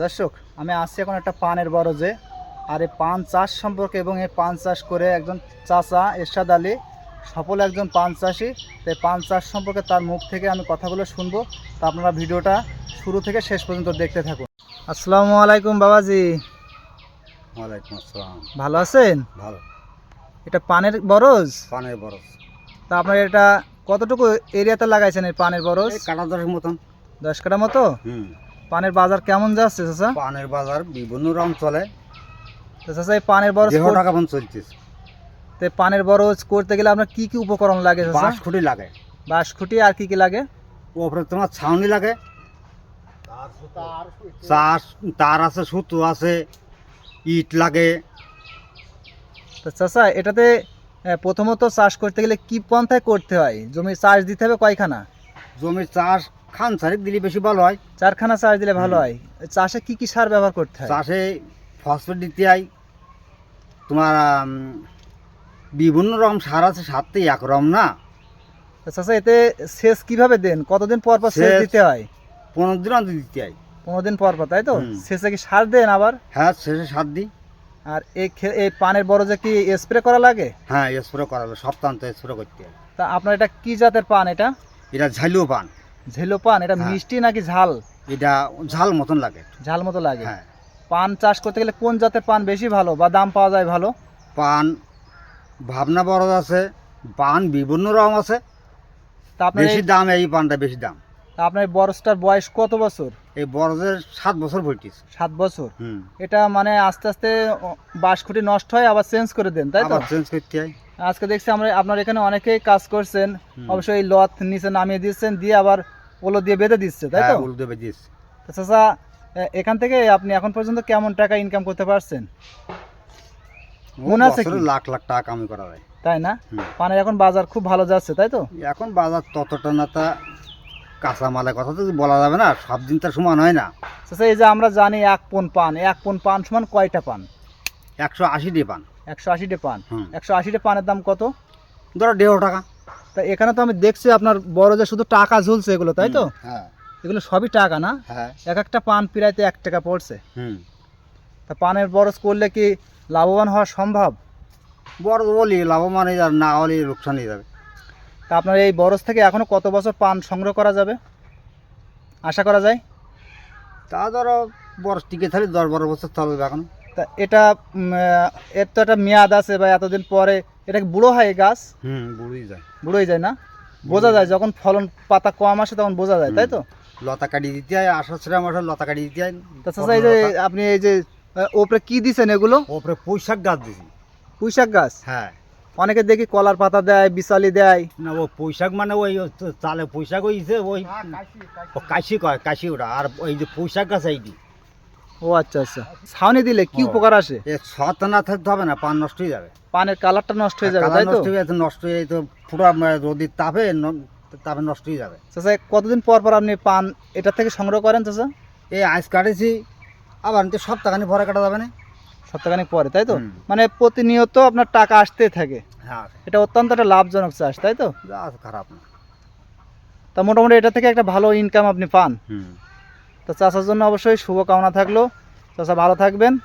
দর্শক আমি আসছি এখন একটা পানের বরজে। আর এই পান চাষ সম্পর্কে এবং এই পান চাষ করে একজন চাচা এরশাদ আলী সফল একজন পান চাষি। তাই পান চাষ সম্পর্কে তার মুখ থেকে আমি কথাগুলো শুনব। তা আপনারা ভিডিওটা শুরু থেকে শেষ পর্যন্ত দেখতে থাকুন। আসসালামু আলাইকুম বাবাজি। ওয়ালাইকুম আসসালাম। ভালো আছেন? ভালো। এটা পানের বরজ? পানের বরজ। তা আপনার এটা কতটুকু এরিয়াতে লাগাইছেন এই পানের বরজ? কাটা দরের মতন। দশ কাটা মতো? হুম। পানের বাজার কেমন যাচ্ছে চাচা? পানের বাজার বিভিন্ন রকম চলে। তো চাচা এই পানের বরজ দেড় কর- টাকা পর্যন্ত চলতেছে। তে পানের বরজ করতে গেলে আপনার কি কি উপকরণ লাগে চাচা? বাঁশ খুঁটি লাগে। বাঁশ খুঁটি আর কি কি লাগে? ওপরে তোমার ছাউনি লাগে। চাষ তার আছে সুতো আছে ইট লাগে। তো চাচা এটাতে প্রথমত চাষ করতে গেলে কি পন্থায় করতে হয়? জমি চাষ দিতে হবে কয়খানা? জমির চাষ খান সারিক দিলে বেশি ভালো হয়। চারখানা চাষ দিলে ভালো হয়। চাষে কি কি সার ব্যবহার করতে হয়? চাষে ফসফেট দিতে হয়। তোমার বিভিন্ন রকম সার আছে সারতে একরকম না। তো এতে সেচ কীভাবে দেন? কতদিন পর পর সেচ দিতে হয়? পনেরো দিন অন্তর দিতে হয়। পনেরো দিন পর পর তাই তো। সেচে কি সার দেন আবার? হ্যাঁ শেষে সার দিই। আর এই এই পানের বরজে কি স্প্রে করা লাগে? হ্যাঁ স্প্রে করাবে সপ্তাহান্ত স্প্রে করতে হয়। তা আপনার এটা কি জাতের পান এটা? এটা ঝালিও পান। ঝেলো পান এটা হ্যাঁ। মিষ্টি নাকি ঝাল? এটা ঝাল মতন লাগে ঝাল মতো লাগে। হ্যাঁ। পান চাষ করতে গেলে কোন জাতের পান বেশি ভালো বা দাম পাওয়া যায় ভালো? পান ভাবনা বরজ আছে পান বিভিন্ন রকম আছে। তা আপনার বেশি এই- দাম এই পানটা বেশি দাম। তা আপনার বরজটার বয়স কত বছর? এই বড়দের সাত বছর ভর্তিস সাত বছর? এটা মানে আস্তে আস্তে বাঁশ খুঁটি নষ্ট হয় আবার চেঞ্জ করে দেন তাই তো? চেঞ্জ করতে হয়। আজকে দেখছি আমরা আপনার এখানে অনেকেই কাজ করছেন অবশ্যই লত নিচে নামিয়ে দিচ্ছেন দিয়ে আবার ওলো দিয়ে বেঁধে দিচ্ছে তাই তো? হ্যাঁ, উল্টো দেবে দিস তো চাচা এখান থেকে আপনি এখন পর্যন্ত কেমন টাকা ইনকাম করতে পারছেন? মনে আছে লাখ লাখ টাকা কামি করা যায়। তাই না। পানের এখন বাজার খুব ভালো যাচ্ছে তাই তো? এখন বাজার ততটা না তা কাঁচা মালের কথা তো বলা যাবে না সব দিন তার সমান হয় না। চাচা এই যে আমরা জানি এক পন পান এক পন পান সমান কয়টা পান? একশো আশি দিয়ে পান। একশো আশিটা পান। একশো আশিটা পানের দাম কত? ধরো দেড় টাকা। তা এখানে তো আমি দেখছি আপনার বড় যে শুধু টাকা ঝুলছে এগুলো তাই তো? হ্যাঁ। এগুলো সবই টাকা না? হ্যাঁ। এক একটা পান পিরাইতে এক টাকা পড়ছে। হুম। তা পানের বরজ করলে কি লাভবান হওয়া সম্ভব? বড় বলি লাভবান হয়ে যাবে না হলে লোকসান হয়ে যাবে। তা আপনার এই বরজ থেকে এখনও কত বছর পান সংগ্রহ করা যাবে? আশা করা যায়? তা ধরো বরফ টিকে থাকলে দশ বারো বছর চলবে এখন। তা এটা এর তো একটা মেয়াদ আছে বা এতদিন পরে এটা বুড়ো হয় গাছ? হুম বুড়োই যায়। বুড়োই যায় না? বোঝা যায় যখন ফলন পাতা কম আসে তখন বোঝা যায় তাই তো? লতা কাটিয়ে দিতে হয় আষাঢ় ছেড়ে মাসে লতা কাটিয়ে দিতে হয় তা চাচা এই যে আপনি এই যে ওপরে কি দিছেন এগুলো? ওপরে পুঁইশাক গাছ দিছি। পুঁইশাক গাছ? হ্যাঁ। অনেকে দেখি কলার পাতা দেয় বিশালি দেয়। না ও পুঁইশাক মানে ওই চালে পুঁইশাক হইছে ওই ও কাশি কয় কাশি ওটা। আর ওই যে পুঁইশাক গাছ এই ও আচ্ছা আচ্ছা। ছাউনি দিলে কি উপকার আসে? এ ছত না থাকতে হবে না পান নষ্ট হয়ে যাবে। পানের কালারটা নষ্ট হয়ে যাবে তাই তো? নষ্ট হয়ে যাবে নষ্ট হয়ে তো পুরো রোদির তাপে তাপে নষ্ট হয়ে যাবে। চাচা কতদিন পর পর আপনি পান? এটা থেকে সংগ্রহ করেন চাচা? এই আইস কাটেছি আবার তো সপ্তাহখানি পরে কাটা যাবে না। সপ্তাহখানেক পরে তাই তো? মানে প্রতিনিয়ত আপনার টাকা আসতে থাকে। হ্যাঁ। এটা অত্যন্ত একটা লাভজনক চাষ তাই তো? খারাপ না। তা মোটামুটি এটা থেকে একটা ভালো ইনকাম আপনি পান। হুম। তো চাষের জন্য অবশ্যই শুভকামনা থাকল। চাষা ভালো থাকবেন।